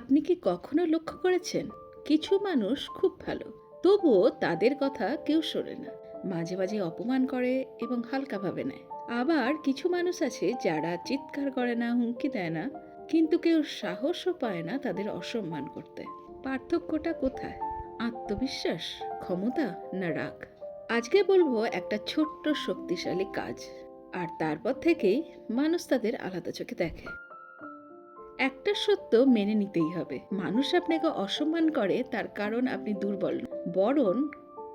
আপনি কি কখনো লক্ষ্য করেছেন? কিছু মানুষ খুব ভালো। তবুও তাদের কথা কেউ শোনে না। মাঝে মাঝে অপমান করে এবং হালকাভাবে নেয়। আবার কিছু মানুষ আছে যারা চিৎকার করে না, হুমকি দেয় না, কিন্তু কেউ সাহসও পায় না তাদের অসম্মান করতে। পার্থক্যটা কোথায়? আত্মবিশ্বাস, ক্ষমতা না রাগ? আজকে বলব একটা ছোট্ট শক্তিশালী কাজ। আর তারপর থেকেই মানুষ তাদের আলাদা চোখে দেখে। একটা সত্য মেনে নিতেই হবে। মানুষ আপনাকে অসম্মান করে, তার কারণ আপনি দুর্বল। বরণ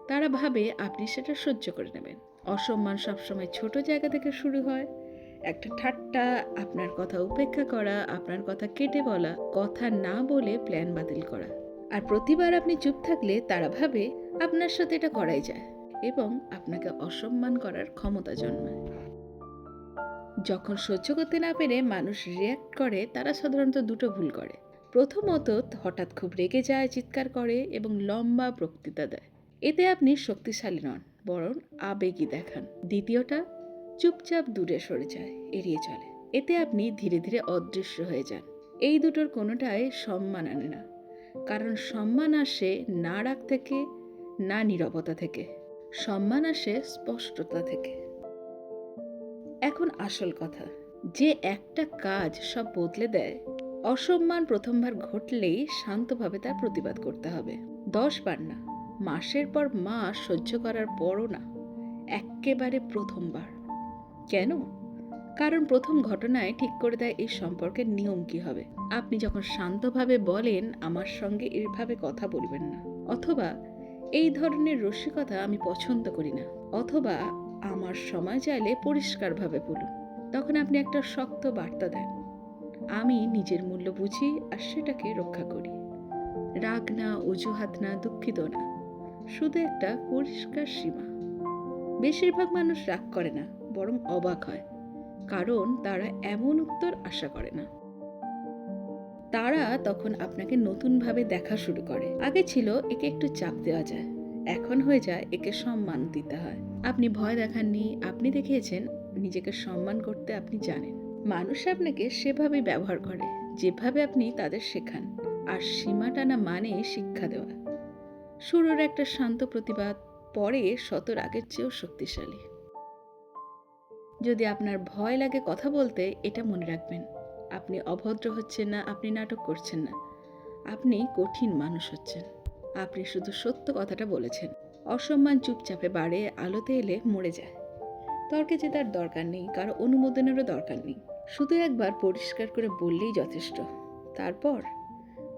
তারা ভাবে আপনি সেটা সহ্য করে নেবেন। অসম্মান সবসময় ছোট জায়গা থেকে শুরু হয়। একটা ঠাট্টা, আপনার কথা উপেক্ষা করা, আপনার কথা কেটে বলা, কথা না বলে প্ল্যান বাতিল করা। আর প্রতিবার আপনি চুপ থাকলে তারা ভাবে আপনার সাথে এটা করাই যায় এবং আপনাকে অসম্মান করার ক্ষমতা জন্মায়। যখন সহ্য করতে না পেরে মানুষ রিয়্যাক্ট করে, তারা সাধারণত দুটো ভুল করে। প্রথমত, হঠাৎ খুব রেগে যায়, চিৎকার করে এবং লম্বা বক্তৃতা দেয়। এতে আপনি শক্তিশালী নন, বরং আবেগী দেখান। দ্বিতীয়টা, চুপচাপ দূরে সরে যায়, এড়িয়ে চলে। এতে আপনি ধীরে ধীরে অদৃশ্য হয়ে যান। এই দুটোর কোনোটাই সম্মান আনে না। কারণ সম্মান আসে না রাগ থেকে, না নীরবতা থেকে। সম্মান আসে স্পষ্টতা থেকে। এখন আসল কথা, যে একটা কাজ সব বদলে দেয়, অসম্মান প্রথমবার ঘটলেই শান্তভাবে তার প্রতিবাদ করতে হবে। দশ বার না, মাসের পর মাস সহ্য করার পরও না, এক্কেবারে প্রথমবার। কেন? কারণ প্রথম ঘটনায় ঠিক করে দেয় এই সম্পর্কের নিয়ম কি হবে। আপনি যখন শান্তভাবে বলেন, আমার সঙ্গে এভাবে কথা বলবেন না। অথবা, এই ধরনের রসিকতা আমি পছন্দ করি না। অথবা আমার সময় চাইলে পরিষ্কারভাবে বলুন। তখন আপনি একটা শক্ত বার্তা দেন। আমি নিজের মূল্য বুঝি আর সেটাকে রক্ষা করি। রাগ না, অজুহাত না, দুঃখিত না। শুধু একটা পরিষ্কার সীমা। বেশিরভাগ মানুষ রাগ করে না, বরং অবাক হয়। কারণ তারা এমন উত্তর আশা করে না। তারা তখন আপনাকে নতুনভাবে দেখা শুরু করে। আগে ছিল একে একটু চাপ দেওয়া যায়। এখন হয়ে যায় একে সম্মান দিতে হয়। আপনি ভয় দেখাননি, আপনি দেখিয়েছেন, নিজেকে সম্মান করতে আপনি জানেন। মানুষ আপনাকে সেভাবেই ব্যবহার করে, যেভাবে আপনি তাদের শেখান। আর সীমা টানা মানে শিক্ষা দেওয়া। শুরুর একটা শান্ত প্রতিবাদ, পরে শত রাগের চেয়েও শক্তিশালী। যদি আপনার ভয় লাগে কথা বলতে, এটা মনে রাখবেন। আপনি অভদ্র হচ্ছেন না, আপনি নাটক করছেন না। আপনি কঠিন মানুষ হচ্ছেন। আপনি শুধু সত্য কথাটা বলেছেন। অসম্মান চুপচাপে বাড়ে, আলোতে এলে মরে যায়। তর্কে যে তার দরকার নেই, কারও অনুমোদনেরও দরকার নেই। শুধু একবার পরিষ্কার করে বললেই যথেষ্ট। তারপর,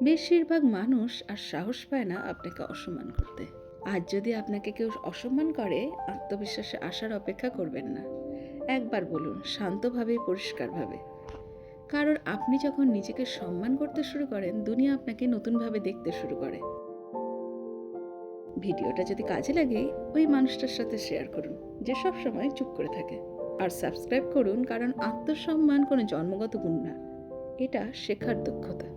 বেশিরভাগ মানুষ আর সাহস পায় না আপনাকে অসম্মান করতে। আজ যদি আপনাকে কেউ অসম্মান করে, আত্মবিশ্বাসে আসার অপেক্ষা করবেন না। একবার বলুন, শান্তভাবে, পরিষ্কারভাবে। কারণ আপনি যখন নিজেকে সম্মান করতে শুরু করেন, দুনিয়া আপনাকে নতুনভাবে দেখতে শুরু করে। ভিডিওটা যদি কাজে লাগে, ওই মানুষটার সাথে শেয়ার করুন, যে সব সময় চুপ করে থাকে। আর সাবস্ক্রাইব করুন, কারণ আত্মসম্মান কোনো জন্মগত গুণ না। এটা শেখার দক্ষতা।